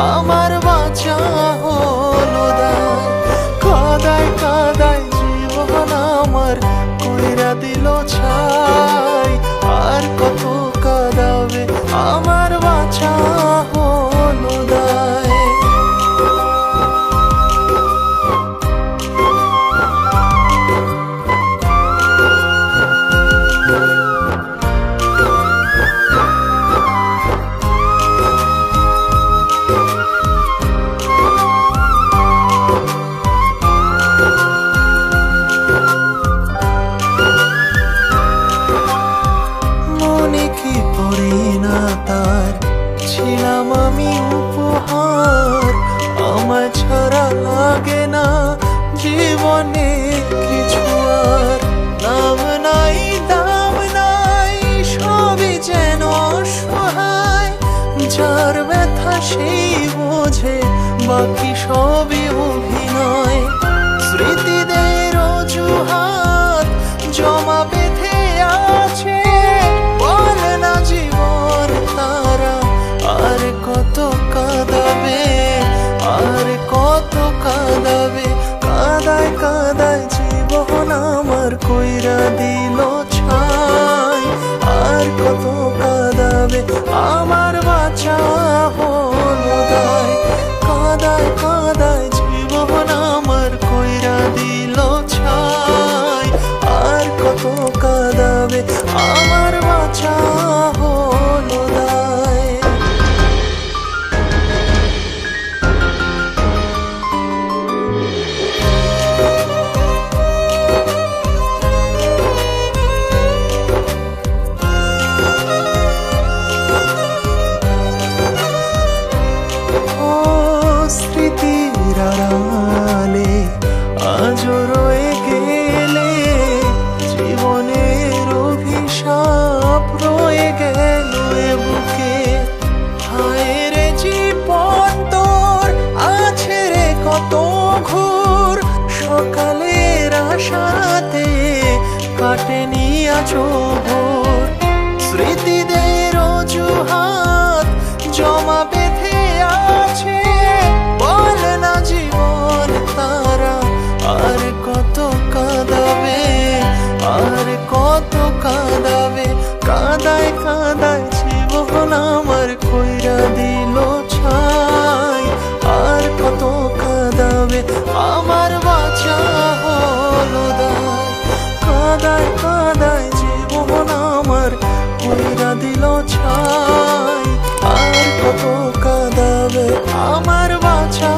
আমার বাঁচা হলো দায়। কাদায় জীবন আমার কইরা দিল ছাই। আর কত সবই যেন অসহায়। যার ব্যথা সেই বোঝে বাকি সবই অভিনয়। স্মৃতিদের অজুহাত জমা আর কত ঘোর সকালের আশাতে কাটেনি আছো ভোর। কাদায় কাদায় জীবন আমার কইরা দিল ছাই। আর কত কাদাবে আমার বাছা